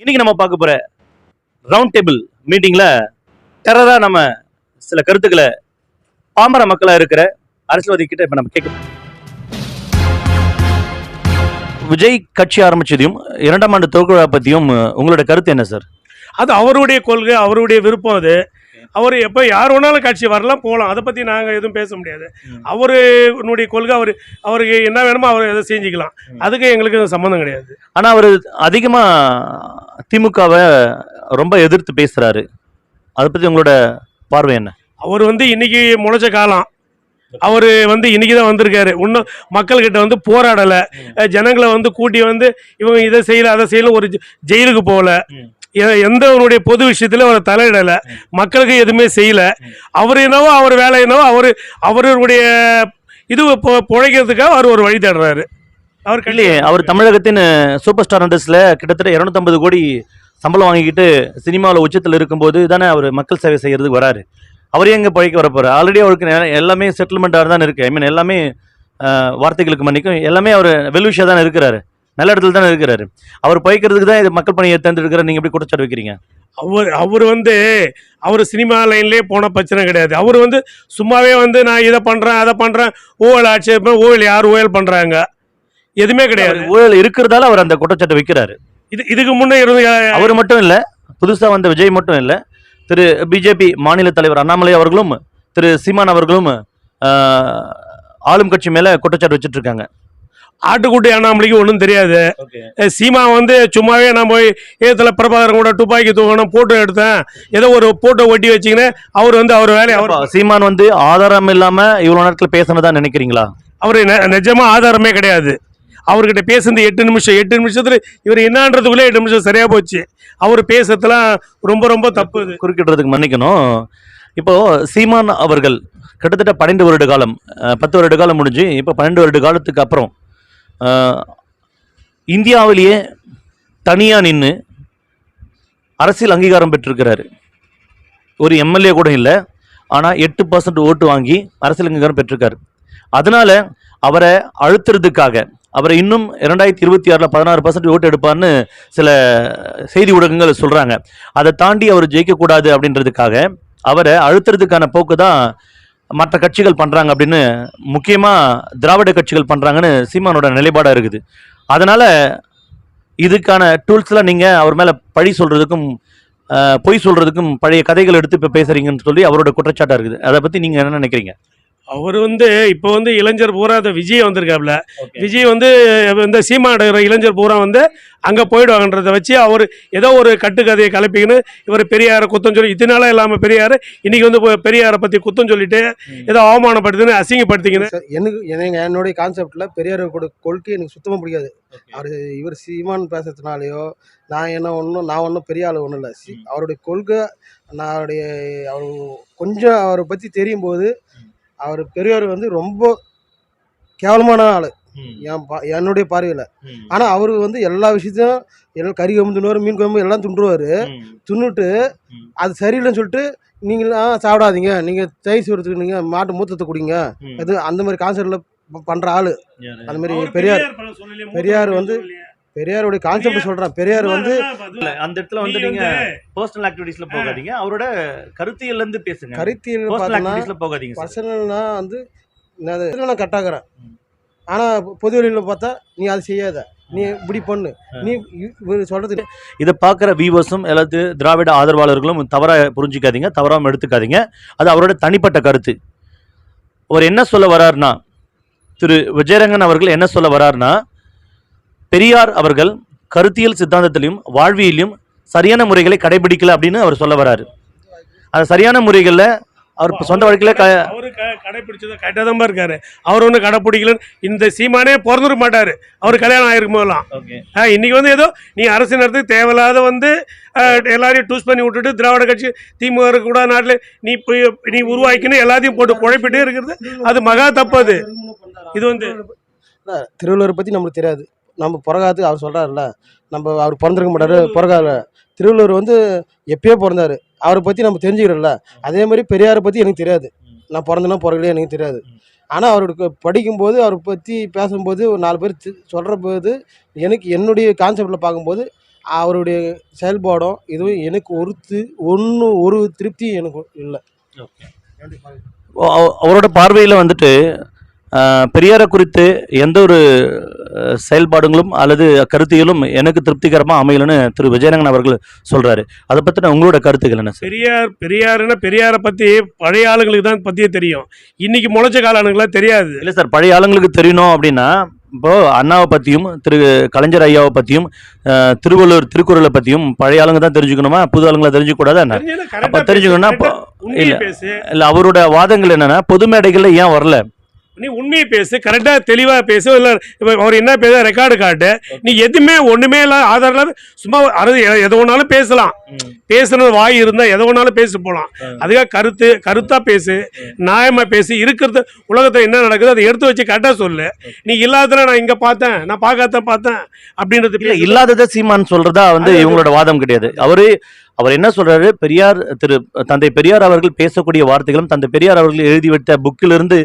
இன்னைக்கு நம்ம பார்க்க போற ரவுண்ட் டேபிள் மீட்டிங்ல டெரரா நம்ம சில கருத்துக்களை பாமர மக்களா இருக்கிற அரசியல்வாதி கிட்ட இப்ப நம்ம கேட்க விஜய் கட்சி ஆரம்பிச்சதையும் இரண்டாம் ஆண்டு துவக்க விழா பத்தியும் உங்களோட கருத்து என்ன சார்? அது அவருடைய கொள்கை அவருடைய விருப்பம் அது. அவர் எப்போ யார் வேணாலும் கட்சி வரலாம் போகலாம் அதை பற்றி நாங்கள் எதுவும் பேச முடியாது. அவருடைய கொள்கை அவர் அவருக்கு என்ன வேணுமோ அவர் எதை செஞ்சுக்கலாம் அதுக்கு எங்களுக்கு சம்மந்தம் கிடையாது. ஆனா அவர் அதிகமா திமுகவை ரொம்ப எதிர்த்து பேசுறாரு. அதை பத்தி உங்களோட பார்வை என்ன? அவர் வந்து இன்னைக்கு முளைச்ச காலம். அவர் வந்து இன்னைக்கு தான் வந்திருக்காரு. இன்னும் மக்கள்கிட்ட வந்து போராடலை. ஜனங்களை வந்து கூட்டி வந்து இவங்க இதை செய்யல அதை செய்யல ஒரு ஜெயிலுக்கு போகல. எந்த அவருடைய பொது விஷயத்துல அவர் தலையிடலை. மக்களுக்கு எதுவுமே செய்யல. அவர் என்னவோ அவர் வேலை என்னவோ அவர் அவருடைய இது பொ- பிழைக்கிறதுக்காக அவர் ஒரு வழி தேடுறாரு. அவர் இல்லையே அவர் தமிழகத்தின் சூப்பர் ஸ்டார் இண்டஸ்ட்ரியில கிட்டத்தட்ட 250 கோடி சம்பளம் வாங்கிக்கிட்டு சினிமாவில் உச்சத்தில் இருக்கும்போது தானே அவர் மக்கள் சேவை செய்யறதுக்கு வராரு. அவர் எங்க பழைக்க வர போறாரு ஆல்ரெடி அவருக்கு எல்லாமே செட்டில்மெண்ட்டாக தான் இருக்கு. ஐ மீன் எல்லாமே வார்த்தைகளுக்கு மன்னிக்கும். எல்லாமே அவர் வெல்விஷா தான் இருக்கிறாரு. நல்ல இடத்துல தானே இருக்கிறாரு. அவர் பழைக்கிறதுக்கு தான் இது மக்கள் பணியை தேர்ந்தெடுக்கிறார். நீங்க எப்படி குற்றச்சாட்டு வைக்கிறீங்க? அவர் அவர் வந்து அவர் சினிமா லைன்லேயே போன பிரச்சனை கிடையாது. அவர் வந்து சும்மாவே வந்து நான் இதை பண்ணுறேன் அதை பண்ணுறேன் ஊழல் ஆட்சேபம் ஊழல் யார் ஊழல் பண்ணுறாங்க எதுவுமே கிடையாது. ஊழல் இருக்கிறதால அவர் அந்த குற்றச்சாட்டு வைக்கிறாரு. இது இதுக்கு முன்னே இருந்து அவர் மட்டும் இல்ல புதுசா வந்த விஜய் மட்டும் இல்ல திரு பிஜேபி மாநில தலைவர் அண்ணாமலை அவர்களும் திரு சீமான் அவர்களும் ஆளும் கட்சி மேல குற்றச்சாட்டு வச்சுட்டு இருக்காங்க. ஆட்டுக்குட்டி அண்ணாமலைக்கு ஒன்றும் தெரியாது. சீமா வந்து சும்மாவே நான் போய் ஏத்துல பிரபாகரன் கூட துப்பாக்கி தூக்கணும் போட்டோ எடுத்தேன் ஏதோ ஒரு போட்டோ ஒட்டி வச்சிங்கன்னு அவர் வந்து அவர் வேலையை அவர் சீமான் வந்து ஆதாரம் இல்லாம இவ்வளவு நேரத்துல பேசினதா நினைக்கிறீங்களா? அவர் நிஜமா ஆதாரமே கிடையாது. அவர்கிட்ட பேசுனது எட்டு நிமிஷம். எட்டு நிமிஷத்தில் இவர் என்னன்றதுக்குள்ளே எட்டு நிமிஷம் சரியாக போச்சு. அவர் பேசுறதுலாம் ரொம்ப ரொம்ப தப்பு குறுக்கிடுறதுக்கு மன்னிக்கணும். இப்போ சீமான் அவர்கள் கிட்டத்தட்ட பன்னெண்டு வருட காலம் பத்து வருட காலம் முடிஞ்சு இப்போ பன்னெண்டு வருட காலத்துக்கு அப்புறம் இந்தியாவிலேயே தனியாக நின்று அரசியல் அங்கீகாரம் பெற்றிருக்கிறாரு. ஒரு எம்எல்ஏ கூட இல்லை ஆனால் எட்டு பர்சன்ட் ஓட்டு வாங்கி அரசியல் அங்கீகாரம் பெற்றிருக்காரு. அதனால் அவரை அழுத்துறதுக்காக அவரை இன்னும் இரண்டாயிரத்தி இருபத்தி ஆறில் பதினாறு பர்சன்ட் ஓட்டு எடுப்பார்னு சில செய்தி ஊடகங்கள் சொல்கிறாங்க அதை தாண்டி அவர் ஜெயிக்கக்கூடாது அப்படின்றதுக்காக அவரை அழுத்துறதுக்கான போக்கு தான் மற்ற கட்சிகள் பண்ணுறாங்க அப்படின்னு முக்கியமாக திராவிட கட்சிகள் பண்ணுறாங்கன்னு சீமானோட நிலைப்பாடாக இருக்குது. அதனால் இதுக்கான டூல்ஸ்லாம் நீங்கள் அவர் மேலே பழி சொல்கிறதுக்கும் பொய் சொல்கிறதுக்கும் பழைய கதைகள் எடுத்து இப்போ பேசுகிறீங்கன்னு சொல்லி அவரோட குற்றச்சாட்டாக இருக்குது. அதை பற்றி நீங்கள் என்ன நினைக்கிறீங்க? அவர் வந்து இப்போ வந்து இளைஞர் பூரா இந்த விஜய் வந்திருக்காப்ல. விஜய் வந்து இந்த சீமா எடுக்கிற இளைஞர் பூரா வந்து அங்கே போயிடுவாங்கன்றதை வச்சு அவர் ஏதோ ஒரு கட்டுக்கதையை கலப்பிக்கின்னு இவர் பெரியாரை குத்தம் சொல்லி இத்தனால இல்லாமல் பெரியார் இன்னைக்கு வந்து பெரியாரை பற்றி குத்தம் சொல்லிட்டு ஏதோ அவமானப்படுத்துன்னு அசிங்கப்படுத்திக்கின்னு. எனக்கு எனக்கு என்னுடைய கான்செப்டில் பெரியாரோட கொள்கை எனக்கு சுத்தமாக பிடிக்காது. அவர் இவர் சீமான் பேசுறதுனாலையோ நான் என்ன ஒன்றும் நான் ஒன்றும் பெரிய ஆள் ஒன்றும் இல்லை அவருடைய கொள்கை நான் அவருடைய அவர் கொஞ்சம் அவரை பற்றி தெரியும் போது அவர் பெரியார் வந்து ரொம்ப கேவலமான ஆள். என் பா என்னுடைய பார்வையில். ஆனால் அவர் வந்து எல்லா விஷயத்தையும் எல்லாம் கறி குழம்பு துண்ணுவார் மீன் குழம்பு எல்லாம் துண்டுருவார் துண்ணுட்டு. அது சரியில்லைன்னு சொல்லிட்டு நீங்களாம் சாப்பிடாதீங்க. நீங்கள் தயிர் சோறத்துக்கு நீங்கள் மாட்டு மூத்தத்தை குடிங்க. அது அந்த மாதிரி கான்செப்டில் பண்ணுற ஆள். அந்த மாதிரி பெரியார். பெரியார் வந்து பெரியாருடைய கான்செப்ட் சொல்கிறேன் பெரியார் வந்து இல்ல, அந்த இடத்துல வந்து நீங்க பர்சனல் ஆக்டிவிட்டீஸ்ல போகாதீங்க. அவரோட கருத்தியல்ல இருந்து பேசுங்க. கருத்தியல் ஆக்டிவிட்டீஸ்ல போகாதீங்க. பர்சனல்னா வந்து இதுல நான் கட்டாக்குறேன் ஆனால் பொது வெளியில் பார்த்தா நீ அதை செய்யாத. நீ இப்படி பண்ணு. நீ இவர் சொல்கிறது இதை பார்க்குற வியூவர்ஸும் எல்லாத்து திராவிட ஆதரவாளர்களும் தவறாக புரிஞ்சிக்காதீங்க தவறாம எடுத்துக்காதீங்க. அது அவரோட தனிப்பட்ட கருத்து. அவர் என்ன சொல்ல வராருன்னா திரு விஜயரங்கன் அவர்கள் என்ன சொல்ல வராருன்னா பெரியார் அவர்கள் கருத்தியல் சித்தாந்தத்திலையும் வாழ்வியலையும் சரியான முறைகளை கடைபிடிக்கல அப்படின்னு அவர் சொல்ல வராரு. அந்த சரியான முறைகளில் அவர் இப்ப சொந்த வாழ்க்கையில க அவரு கடைப்பிடிச்சதை கரெக்டாக தான் இருக்காரு. அவர் ஒன்றும் கடைப்பிடிக்கலன்னு இந்த சீமானே பிறந்துட மாட்டாரு. அவர் கல்யாணம் ஆயிருக்கும் போதெல்லாம் இன்னைக்கு வந்து ஏதோ நீ அரசு நடத்துக்கு தேவையில்லாத வந்து எல்லாரையும் டூஸ் பண்ணி விட்டுட்டு திராவிட கட்சி திமுக கூட நாட்டில் நீ போய் நீ உருவாக்கின்னு எல்லாத்தையும் போட்டு குழப்பிட்டே இருக்கிறது. அது மகா தப்பு அது. இது வந்து திருவள்ளுவரை பற்றி நம்மளுக்கு தெரியாது. நம்ம பிறகாத்து அவர் சொல்கிறாருல்ல நம்ம அவர் பிறந்திருக்க மாட்டாரு பிறகால திருவள்ளுவர் வந்து எப்பயோ பிறந்தாரு. அவரை பற்றி நம்ம தெரிஞ்சுக்கிறோம்ல. அதே மாதிரி பெரியாரை பற்றி எனக்கு தெரியாது. நான் பிறந்தனா பிறகுலே எனக்கு தெரியாது. ஆனால் அவருக்கு படிக்கும்போது அவரை பற்றி பேசும்போது ஒரு நாலு பேர் சொல்கிற போது எனக்கு என்னுடைய கான்செப்டில் பார்க்கும்போது அவருடைய செயல்பாடும் இதுவும் எனக்கு ஒருத்து ஒன்று ஒரு திருப்தியும் எனக்கு இல்லை. அவரோட பார்வையில் வந்துட்டு பெரியாரை குறித்து எந்த ஒரு செயல்பாடுகளும் அல்லது கருத்தியலும் எனக்கு திருப்திகரமாக அமையலன்னு திரு. விஜயரங்கன் அவர்கள் சொல்றாரு. அதை பற்றின உங்களோட கருத்துக்கள் என்ன சார்? பெரியார் பெரியாருன்னா பெரியாரை பற்றி பழைய ஆளுங்களுக்கு தான் பற்றியே தெரியும். இன்னைக்கு முளைச்ச கால ஆளுங்களாம் தெரியாது. இல்லை சார் பழைய ஆளுங்களுக்கு தெரியணும் அப்படின்னா இப்போ அண்ணாவை பற்றியும் திரு. கலைஞர் ஐயாவை பற்றியும் திருவள்ளுவர் திருக்குறளை பற்றியும் பழைய ஆளுங்க தான் தெரிஞ்சுக்கணுமா? புது ஆளுங்களை தெரிஞ்சுக்கூடாதா என்ன? அப்ப தெரிஞ்சுக்கணும்னா இல்ல. இல்லை அவரோட வாதங்கள் என்னன்னா பொது மேடைகளில் ஏன் வரல? நீ உண்மையை பேசு கரெக்டா தெளிவா பேசு இல்ல அவர் என்ன பேச ரெக்கார்டு காட்டு. நீ எதுவுமே ஒண்ணுமே இல்ல ஆதாரம் இல்லாத சும்மா அறுது எதை வேணாலும் பேசலாம். பேசுறது வாய் இருந்தா எதை வேணாலும் பேசி போலாம். அதுக்காக கருத்து கருத்தா பேசு நியாயமா பேசு. இருக்கிறது உலகத்துல என்ன நடக்குது அதை எடுத்து வச்சு கரெக்டா சொல்லு. நீ இல்லாததுல நான் இங்க பார்த்தேன் நான் பார்க்காத பார்த்தேன் அப்படின்றது இல்ல. இல்லாததை சீமான் சொல்றதா வந்து இவங்களோட வாதம் கிடையாது. அவரு அவர் என்ன சொல்றாரு? பெரியார் திரு தந்தை பெரியார் அவர்கள் பேசக்கூடிய வார்த்தைகளும் தந்தை பெரியார் அவர்கள் எழுதி வைத்த புக்கிலிருந்து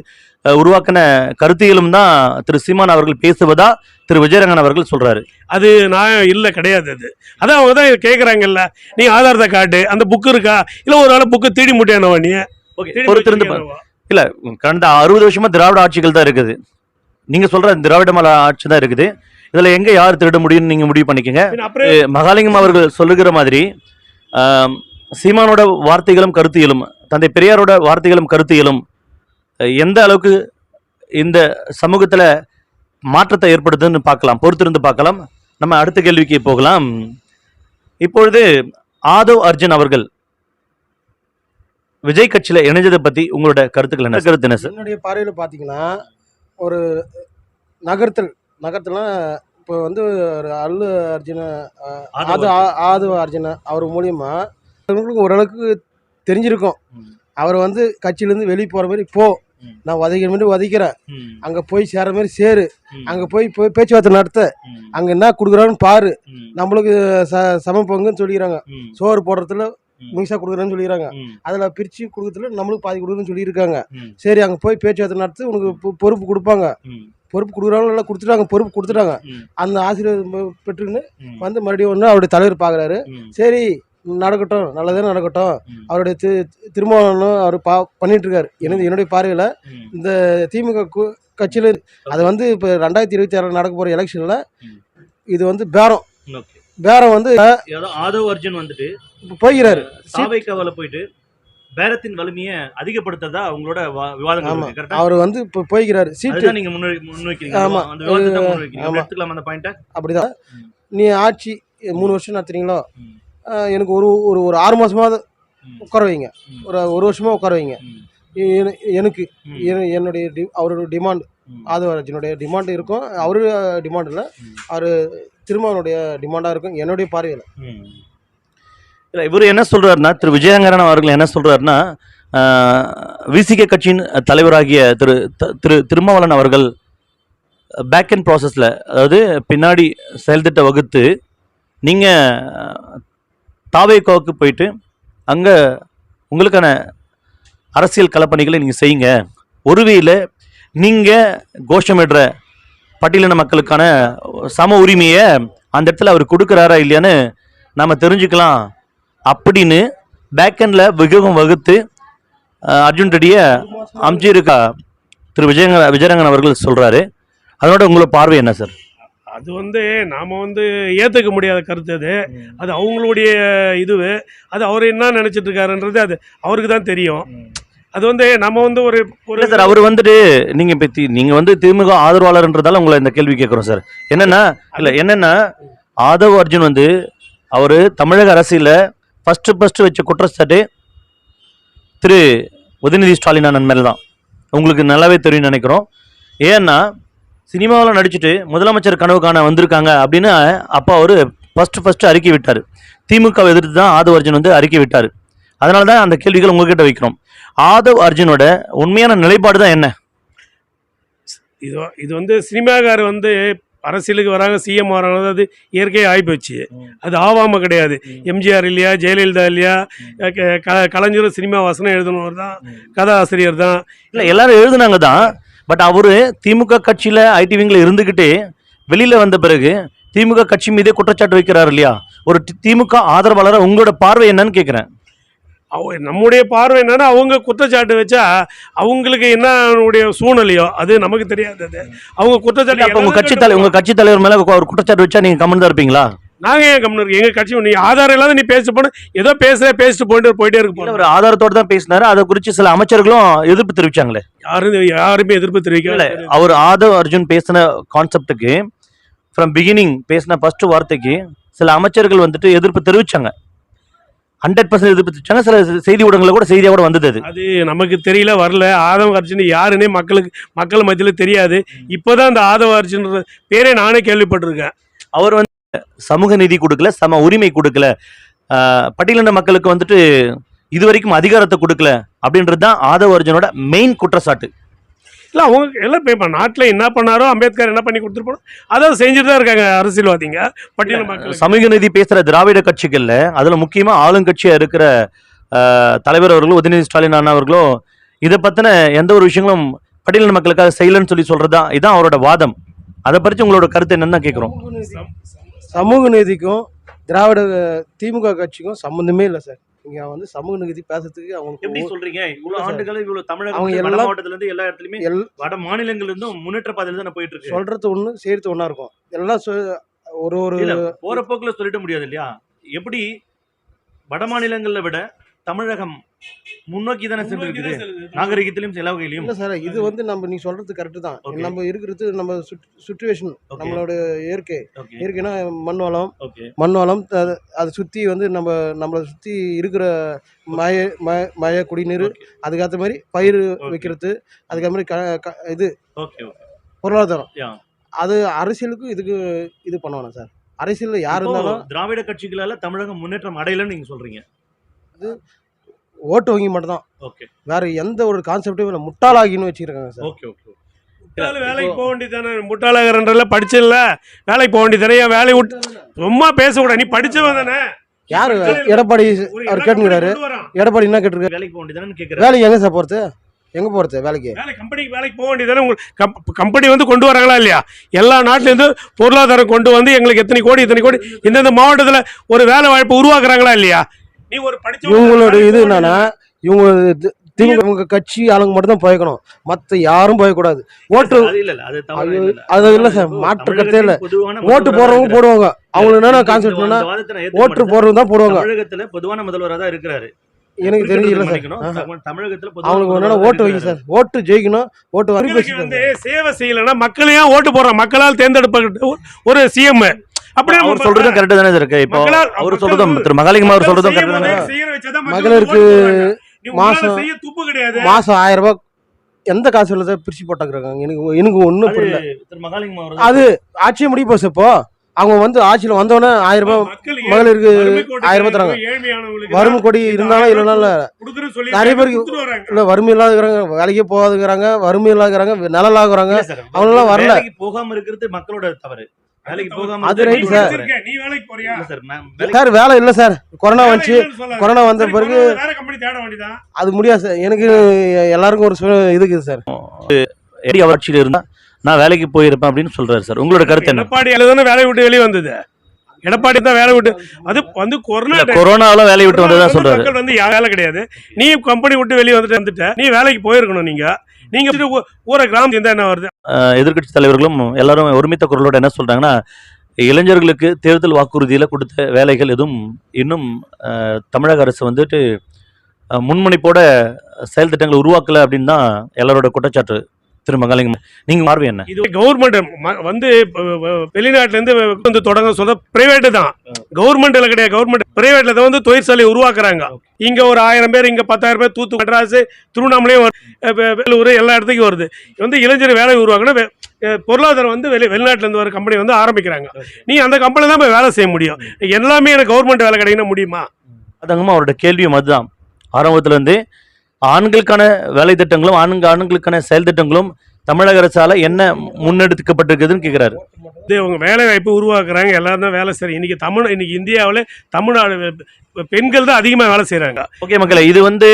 உருவாக்கின கருத்தியலும் தான் திரு சீமான் அவர்கள் பேசுவதா திரு விஜயரங்கன் அவர்கள் சொல்றாரு. அது நான் இல்ல கிடையாது அது. அதான் அவங்க தான் கேக்குறாங்கல்ல நீ ஆதாரத்தை காட்டு அந்த புக் இருக்கா? இல்ல ஒரு ஆள் புக்கு தேடி முட்டியானவா நீ? பொறுத்திருந்து? இல்ல கடந்த அறுபது வருஷமா திராவிட ஆட்சிகள் தான் இருக்குது. நீங்க சொல்ற திராவிட மல ஆட்சி தான் இருக்குது. இதுல எங்க யார் திருட முடியும்னு நீங்க முடிவு பண்ணிக்கங்க. மகாலிங்கம் அவர்கள் சொல்லுகிற மாதிரி சீமானோட வார்த்தைகளும் கருத்தியலும் தந்தை பெரியாரோட வார்த்தைகளும் கருத்தியலும் எந்த அளவுக்கு இந்த சமூகத்துல மாற்றத்தை ஏற்படுத்துன்னு பார்க்கலாம் பொறுத்திருந்து பார்க்கலாம். நம்ம அடுத்த கேள்விக்கு போகலாம். இப்பொழுது ஆதவ் அர்ஜுன் அவர்கள் விஜய் கட்சியில இணைஞ்சதை பத்தி உங்களோட கருத்துக்கள் என்ன? கருத்து என்ன சார் என்னுடைய பார்வையில் பார்த்தீங்கன்னா ஒரு நகர்த்தல் நகர்த்தல்னா இப்போ வந்து ஒரு அல்லு அர்ஜுன ஆது ஆதவ அர்ஜுன. அவர் மூலியமா அவங்களுக்கு ஓரளவுக்கு தெரிஞ்சிருக்கும். அவர் வந்து கட்சியிலேருந்து வெளியே போகிற மாதிரி போ. நான் உதைக்கிற மாதிரி உதைக்கிறேன் அங்கே போய் சேர மாதிரி சேரு. அங்கே போய் போய் பேச்சுவார்த்தை நடத்த. அங்கே என்ன கொடுக்குறான்னு பாரு. நம்மளுக்கு ச சம பங்குன்னு சொல்லிக்கிறாங்க. சோறு போடுறதுல முழுசாக கொடுக்குறேன்னு சொல்லிக்கிறாங்க. அதில் பிரித்து கொடுக்கறதுல நம்மளுக்கு பாதி கொடுக்குறேன்னு சொல்லியிருக்காங்க. சரி அங்கே போய் பேச்சுவார்த்தை நடத்தி உனக்கு பொறுப்பு கொடுப்பாங்க. பொறுப்பு கொடுக்குறாங்க நல்லா கொடுத்துட்டாங்க பொறுப்பு கொடுத்துட்டாங்க. அந்த ஆசிரியர் பெற்றுன்னு வந்து மறுபடியும் ஒன்று அவருடைய தலைவர் பார்க்குறாரு சரி நடக்கட்டும் நல்லதே நடக்கட்டும். அவருடைய தி திருமணம் அவர் பா பண்ணிட்டு இருக்காரு எனது என்னுடைய பார்வையில் இந்த திமுக கட்சியில் அது வந்து இப்போ ரெண்டாயிரத்தி இருபத்தி ஆறில் நடக்க போகிற எலெக்ஷனில் இது வந்து பேரம். பேரம் வந்து ஆதவ் அர்ஜுன் வந்துட்டு போய்கிறாரு சாவைக்காவல போயிட்டு பேரத்தின் வலிமையை அதிகப்படுத்துறதா உங்களோட விவாதங்கள் ஆமா. இருக்கு. கரெக்டா அவர் வந்து இப்போ போய்கிறாரு சீட்டு. அதுதான் நீங்க முன்வை முன்வைக்கிறீங்க. ஆமா. அந்த. எடுத்துக்கலாம் அந்த அப்படிதான். நீ ஆட்சி மூணு வருஷம் நடத்துறீங்களோ? எனக்கு ஒரு ஒரு ஒரு ஆறு மாதமாவது. உட்கார வைங்க. ஒரு ஒரு வருஷமாக உட்கார வைங்க. என- எனக்கு என- என்னுடைய டி அவரோட டிமாண்ட் ஆதவராஜனுடைய டிமாண்ட் இருக்கும். அவரு டிமாண்ட் இல்லை. அவர் திருமாவனுடைய டிமாண்டாக இருக்கும். என்னுடைய பார்வையில். இல்ல இவர் என்ன சொல்றாருன்னா திரு. விஜயங்கரன் அவர்கள் என்ன சொல்றாருன்னா விசிகே கட்சியின் தலைவராகிய திரு த- திரு திருமாவளவன் அவர்கள் பேக் அண்ட் ப்ராசஸில் அதாவது பின்னாடி செயல்திட்ட வகுத்து நீங்கள் தாவேகோவுக்கு போயிட்டு அங்கே உங்களுக்கான அரசியல் கலப்பணிகளை நீங்கள் செய்யுங்க. ஒருவேளை நீங்கள் கோஷமிடுற பட்டியலின மக்களுக்கான சம உரிமையை அந்த இடத்துல அவர் கொடுக்குறாரா இல்லையான்னு நாம் தெரிஞ்சுக்கலாம். அப்படின்னு பேக்கெண்டில் வியூகம் வகுத்து அர்ஜுன் ரெட்டியை அமிச்சிருக்கா திரு விஜயங்க விஜயரங்கன் அவர்கள் சொல்கிறாரு அதனோட உங்களோட பார்வை என்ன சார் அது வந்து நாம வந்து ஏத்துக்க முடியாத கருத்து அது. அது அவங்களுடைய இதுவு. அது அவர் என்ன நினைச்சிட்டு இருக்காருன்றது அது அவருக்கு தான் தெரியும். அது வந்து நம்ம வந்து ஒரு ஒரு சார் அவர் வந்துட்டு நீங்கள் இப்போ நீங்கள் வந்து திமுக ஆதரவாளர்ன்றதால உங்களை இந்த கேள்வி கேட்குறோம் சார். என்னென்னா இல்லை என்னென்னா ஆதவ் அர்ஜுன் வந்து அவர் தமிழக அரசியலில் ஃபஸ்ட்டு ஃபஸ்ட்டு வச்ச குற்றச்சாட்டு திரு உதயநிதி ஸ்டாலின் அண்ணன் மேலே தான் உங்களுக்கு நல்லாவே தெரியும் நினைக்கிறோம். ஏன்னா சினிமாவில் நடிச்சுட்டு முதலமைச்சர் கனவு காண வந்திருக்காங்க அப்படின்னு அப்போ அவர் ஃபஸ்ட்டு ஃபஸ்ட்டு அறிக்கை விட்டார். திமுகவை எதிர்த்து தான் ஆதவ் அர்ஜுன் வந்து அறிக்கை விட்டார். அதனால தான் அந்த கேள்விகள் உங்ககிட்ட வைக்கிறோம். ஆதவ் அர்ஜுனோட உண்மையான நிலைப்பாடு தான் என்ன? இது இது வந்து சினிமாக்கார் வந்து அரசியலுக்கு வராங்க சிஎம் வராங்க அது இயற்கையாக ஆகிப்போச்சு அது ஆவாம கிடையாது. எம்ஜிஆர் இல்லையா ஜெயலலிதா இல்லையா க- க- கலைஞரும் சினிமா வசனம் எழுதினவர் தான் கதாசிரியர் தான். இல்லை எல்லாரும் எழுதுனாங்க தான். பட் அவரு திமுக கட்சியில் ஐடி விங்கில் இருந்துக்கிட்டே வெளியில் வந்த பிறகு திமுக கட்சி மீதே குற்றச்சாட்டு வைக்கிறார் இல்லையா? ஒரு திமுக ஆதரவாளராக உங்களோட பார்வை என்னன்னு கேட்குறேன் அவ நம்முடைய பார்வை என்னன்னா அவங்க குற்றச்சாட்டு வச்சா அவங்களுக்கு என்ன சூழ்நிலையோ அது நமக்கு தெரியாது. அவங்க குற்றச்சாட்டு அப்போ உங்க கட்சி தலை உங்க கட்சி தலைவர் மேல ஒரு குற்றச்சாட்டு வச்சா நீங்க கம்மன் தான் இருப்பீங்களா? நாங்க ஏன் கம்முனு இருக்கு எங்க கட்சி நீ ஆதாரம் இல்லாத நீ பேச போன. ஏதோ பேசுற பேசிட்டு போயிட்டு போயிட்டே இருக்கு ஒரு ஆதாரத்தோட தான் பேசினாரு. அதை குறித்து சில அமைச்சர்களும் எதிர்ப்பு தெரிவிச்சாங்களே. யாரும் யாருமே எதிர்ப்பு தெரிவிக்கல அவர் ஆதவ் அர்ஜுன் பேசின கான்செப்டுக்கு ஃப்ரம் பிகினிங் பேசின ஃபர்ஸ்ட் வார்த்தைக்கு சில அமைச்சர்கள் வந்துட்டு எதிர்ப்பு தெரிவிச்சாங்க. ஹண்ட்ரட் பர்சன்ட் எதிர்ப்பு தெரிவிச்சாங்க. சில செய்தி ஊடகங்கள்ல கூட செய்தியா கூட வந்தது அது. அது நமக்கு தெரியல வரல. ஆதவ அர்ஜுன் யாருன்னே மக்களுக்கு மக்கள் மத்தியில தெரியாது. இப்போதான் அந்த ஆதவ அர்ஜுன் பேரே நானே கேள்விப்பட்டிருக்கேன். அவர் வந்து சமூக நீதி கொடுக்கல சம உரிமை கொடுக்கல. பட்டியலின மக்களுக்கு வந்துட்டு இது வரைக்கும் அதிகாரத்தை கொடுக்கல அப்படின்றது தான் ஆதவ் அர்ஜுனோட மெயின் குற்றச்சாட்டு. இல்ல அவங்க எல்லாம் இப்போ நாட்டில் என்ன பண்ணாரோ அம்பேத்கர் என்ன பண்ணி கொடுத்துருப்போம் அதான் செஞ்சுட்டு தான் இருக்காங்க அரசியல்வாதிங்க பட்டியல மக்கள் சமூக நீதி பேசுற திராவிட கட்சிகள்ல அதுல முக்கியமா ஆளுங்கட்சியா இருக்கிற தலைவர் அவர்களும் உதயநிதி ஸ்டாலின் அண்ணா அவர்களும் இதை பத்தின எந்த ஒரு விஷயங்களும் பட்டியலின மக்களுக்காக செய்யலன்னு சொல்லி சொல்றதா இதான் அவரோட வாதம். அதை பற்றி உங்களோட கருத்து என்னன்னு தான் கேட்குறோம் சமூக நீதிக்கும் திராவிட திமுக கட்சிக்கும் சம்மந்தமே இல்லை சார். இங்க வந்து சமூக நீதி பேசுறதுக்கு எப்படி அவங்களுக்கு சொல்றீங்க? இவ்வளவு இல்ல சார். ஆண்டுகள் இவ்வளவு தமிழகம் அவங்க வட எல்லாம் மாவட்டத்துல இருந்து எல்லா இடத்துலயுமே வட மாநிலங்கள்ல இருந்தும் முன்னேற்ற பாதையில தானே போயிட்டு இருக்கு? சொல்றது ஒண்ணு செய்யறது ஒண்ணா இருக்கும். எல்லாம் ஒரு ஒரு போற போக்குல சொல்லிட முடியாது இல்லையா? எப்படி வட மாநிலங்களை விட தமிழகம் முன்னோக்கி தானே சென்றிருக்குது. நாகரிகத்திலும் எல்லா வகையிலும் இல்ல சார் இது வந்து நம்ம நீ சொல்றது கரெக்ட் தான். நம்ம இருக்கிறது நம்ம சுச்சுவேஷன். நம்மளோட இயற்கை. ஓகே இயற்கைனா மண் வளம் மண் வளம் அது- சுற்றி வந்து நம்ம நம்மளை சுற்றி இருக்கிற மய ம மழை குடிநீர். அதுக்கேற்ற மாதிரி பயிர். வைக்கிறது அதுக்கேற்ற மாதிரி க க- இது. ஓகே ஓகே பொருளாதாரம். அது அரசியலுக்கும் இதுக்கு இது பண்ணுவானே சார்? அரசியலில் யார் இருந்தாலும் திராவிட கட்சிகளால தமிழகம் முன்னேற்றம் அடையலன்னு நீங்க சொல்றீங்க ஓட்டு வங்கி மட்டும் தான் ஓகே. வேற எந்த ஒரு கான்செப்டும் இல்லை. முட்டாளாகின்னு வச்சிருக்காங்க சார். ஓகே ஓகே வேலைக்கு போக வேண்டியதானே முட்டாளகரன்றல படிச்சில்ல. வேலைக்கு போக வேண்டியதானே ஏன் வேலையை விட்டு சும்மா பேசக்கூடாது. நீ படிச்சவன் தானே. யாரு எடப்பாடி அவர் கேட்டுக்கிறாரு. எடப்பாடி என்ன கேட்டிருக்காரு வேலைக்கு போக வேண்டியதானே கேக்குறேன் வேலைக்கு எங்க சார் போறது? எங்க போறது வேலைக்கு? வேலை கம்பெனிக்கு வேலைக்கு போக வேண்டியதானே உங்களுக்கு கம்பெனி வந்து கொண்டு வராங்களா இல்லையா? எல்லா நாட்டிலேருந்து பொருளாதாரம் கொண்டு வந்து எங்களுக்கு எத்தனை கோடி இத்தனை கோடி இந்தந்த மாவட்டத்தில் ஒரு வேலை வாய்ப்பு உருவாக்குறாங்களா இல்லையா? நீ ஒரு படிச்ச இவங்களோட இது என்னன்னா இவங்க தி- திமுக இவங்க கட்சி ஆளுங்க மட்டும் தான் போய்க்கணும். மத்த யாரும் போயக்கூடாது. ஓட்டு அது இல்ல இல்ல அது தவறு ஐயோ, இல்ல, இல்ல. அது இல்ல சார், மாற்று கருத்தே இல்ல. ஓட்டு முதல்வராக போடுறவங்க. போடுவாங்க. அவங்களுக்கு என்னென்ன கான்செப்ட் ஓட்டு. போடுறவங்க தான் போடுவாங்க. தமிழகத்துல பொதுவான முதல்வரா தான் இருக்கிறாரு. எனக்கு தெரிஞ்சு இல்ல சார். தமிழகத்துல அவங்களுக்கு ஓட்டு வைங்க. சார். ஓட்டு ஜெயிக்கணும் ஓட்டு வந்து சேவை செய்யலைன்னா மக்களையும் ஓட்டு போடுறான் மக்களால் தேர்ந்தெடுப்ப ஒரு சிஎம் அப்படி நம்ம அவர் சொல்றதும் கரெக்ட் தானே இருக்கு. இப்போ அவர் சொல்றதும் திரு மகாலிங்கம் அவர் சொல்றதும் கரெக்ட் தானே? மகளிருக்கு மாசம் செய்ய துப்பு கிடையாது. மாசம் ஆயிரம் ரூபாய் எந்த காசு இல்லை பிரிச்சு போட்டாக்குறாங்க? எனக்கு எனக்கு ஒன்றும் புரியல. அது ஆட்சியை முடிய போச்சு இப்போ. அவங்க வந்து ஆட்சியில் வந்தோடனே ஆயிரம் ரூபாய் மகளிருக்கு ஆயிரம் ரூபாய் தராங்க. வறுமை கொடி இருந்தாலும் இல்லைனால கொடுக்குறேன்னு சொல்லி நிறைய பேருக்கு. இல்லை வறுமை இல்லாதவங்க வேலைக்கே போகாதுங்கிறாங்க வறுமை இல்லாதவங்க நிழலாகிறாங்க அவங்களாம் வரல. போகாம இருக்கிறது மக்களோட தவறு. வேலைக்கு போகாம அது மக்களோட சார். நீ வேலைக்கு போறியா? சார், வேலை இல்லை சார் கொரோனா வந்துச்சு. கொரோனா வந்த பிறகு கொரோனா வேற கம்பெனி தேட வேண்டியதான் அது முடியாது சார் எனக்கு எல்லாருக்கும் ஒரு சூழ் இது இருக்குது சார் எடி ஆட்சியில் இருந்தா நான் வேலைக்கு போயிருப்பேன் அப்படின்னு சொல்றாரு சார் உங்களோட கருத்து என்ன? எடப்பாடி தானே வேலையை விட்டு வெளியே வந்தது. எடப்பாடி தான் வேலை விட்டு அது வந்து கொரோனா கொரோனால வேலையை விட்டு வந்ததா வந்து சொல்றாரு. வந்து வேலை கிடையாது. நீ கம்பெனி விட்டு வெளியே வந்துட்டு வந்துட்ட. நீ வேலைக்கு போயிருக்கணும் நீங்க. நீங்க ஒரு ஊ- கிராமம் என்ன வருது? எதிர்க்கட்சி தலைவர்களும் எல்லாரும் ஒருமித்த குரலோட என்ன சொல்றாங்கன்னா இளைஞர்களுக்கு தேர்தல் வாக்குறுதியில கொடுத்த வேலைகள் எதுவும் இன்னும் தமிழக அரசு வந்துட்டு அஹ், முன்முனைப்போட செயல் திட்டங்களை உருவாக்கல அப்படின்னு தான் எல்லாரோட குற்றச்சாட்டு. திரு மகாலிங்கம் நீங்க பார்வை என்ன? இது கவர்மெண்ட் வந்து இப்ப, அஹ், வெளிநாட்டுல இருந்து வந்து தொடங்க சொல்ற பிரைவேட் தான். கவர்மெண்ட்ல கிடையாது கவர்மெண்ட் பிரைவேட்ல தான் வந்து தொழிற்சாலை உருவாக்குறாங்க. இங்க ஒரு ஆயிரம் பேர் இங்க பத்தாயிரம் பேர் தூத்து மெட்ராஸ் திருவண்ணாமலையும் வேலூர் எல்லா இடத்துக்கும் வருது. வந்து இளைஞர் வேலை உருவாக்கணும். பொருளாதாரம் வந்து வெளி வெளிநாட்டுல இருந்து வர கம்பெனி வந்து ஆரம்பிக்கிறாங்க. நீ அந்த கம்பெனி தான் போய் வேலை செய்ய முடியும். எல்லாமே எனக்கு கவர்மெண்ட் வேலை கிடைக்கணும் முடியுமா? அதங்கம்மா அவரோட கேள்வியும் அதுதான். ஆரம்பத்துல இருந்து ஆண்களுக்கான வேலை திட்டங்களும் ஆண்கள் ஆண்களுக்கான செயல் திட்டங்களும் தமிழக அரசால என்ன முன்னெடுக்கப்பட்டிருக்குதுன்னு கேக்குறாரு. இது அவங்க வேலை வாய்ப்பு உருவாக்குறாங்க எல்லாரும் தான் வேலை செய்றாங்க இன்னைக்கு தமிழ் இன்னைக்கு இந்தியாவில் தமிழ்நாடு பெண்கள் தான் அதிகமாக வேலை செய்கிறாங்க ஓகே மக்களே இது வந்து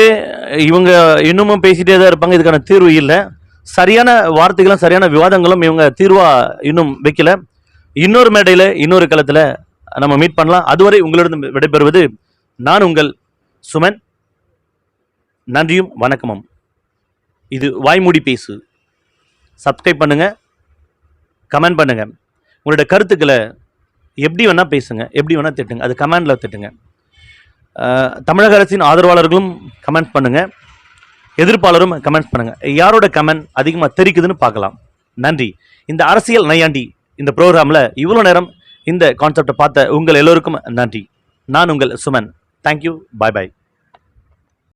இவங்க இன்னமும் பேசிட்டே தான் இருப்பாங்க இதுக்கான தீர்வு இல்லை. சரியான வார்த்தைகளும் சரியான விவாதங்களும் இவங்க தீர்வா இன்னும் வைக்கல. இன்னொரு மேடையில் இன்னொரு களத்தில் நம்ம மீட் பண்ணலாம். அதுவரை உங்களிடம் விடைபெறுவது நான் உங்கள் சுமன். நன்றியும் வணக்கமும். இது வாய்மூடி பேசு. சப்ஸ்கிரைப் பண்ணுங்கள் கமெண்ட் பண்ணுங்கள் உங்களோட கருத்துக்களை எப்படி வேணால் பேசுங்க. எப்படி வேணால் திட்டுங்க. அது கமெண்டில் திட்டுங்க. தமிழக அரசின் ஆதரவாளர்களும் கமெண்ட் பண்ணுங்கள் எதிர்ப்பாளரும் கமெண்ட் பண்ணுங்கள் யாரோட கமெண்ட் அதிகமாக தெரிக்குதுன்னு பார்க்கலாம். நன்றி. இந்த அரசியல் நையாண்டி இந்த ப்ரோக்ராமில் இவ்வளோ நேரம் இந்த கான்செப்டை பார்த்த உங்கள் எல்லோருக்கும் நன்றி. நான் உங்கள் சுமன். தேங்க்யூ பாய் பாய்